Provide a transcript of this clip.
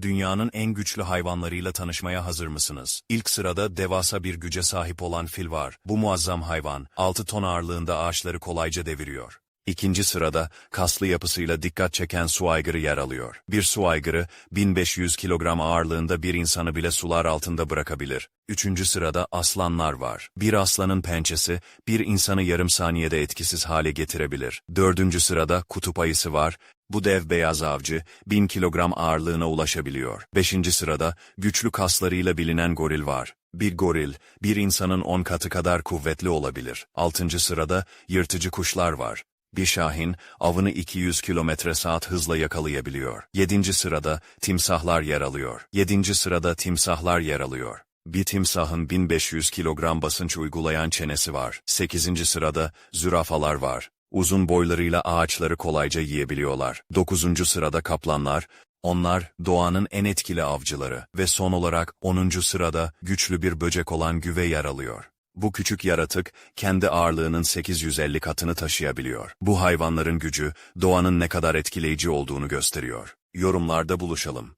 Dünyanın en güçlü hayvanlarıyla tanışmaya hazır mısınız? İlk sırada devasa bir güce sahip olan fil var. Bu muazzam hayvan, 6 ton ağırlığında ağaçları kolayca deviriyor. İkinci sırada kaslı yapısıyla dikkat çeken su aygırı yer alıyor. Bir su aygırı 1500 kilogram ağırlığında bir insanı bile sular altında bırakabilir. Üçüncü sırada aslanlar var. Bir aslanın pençesi bir insanı yarım saniyede etkisiz hale getirebilir. Dördüncü sırada kutup ayısı var. Bu dev beyaz avcı 1000 kilogram ağırlığına ulaşabiliyor. Beşinci sırada güçlü kaslarıyla bilinen goril var. Bir goril, bir insanın 10 katı kadar kuvvetli olabilir. Altıncı sırada yırtıcı kuşlar var. Bir şahin avını 200 kilometre saat hızla yakalayabiliyor. Yedinci sırada timsahlar yer alıyor. Yedinci sırada timsahlar yer alıyor. Bir timsahın 1500 kilogram basınç uygulayan çenesi var. Sekizinci sırada zürafalar var. Uzun boylarıyla ağaçları kolayca yiyebiliyorlar. Dokuzuncu sırada kaplanlar, onlar doğanın en etkili avcıları ve son olarak 10. sırada güçlü bir böcek olan güve yer alıyor. Bu küçük yaratık kendi ağırlığının 850 katını taşıyabiliyor. Bu hayvanların gücü doğanın ne kadar etkileyici olduğunu gösteriyor. Yorumlarda buluşalım.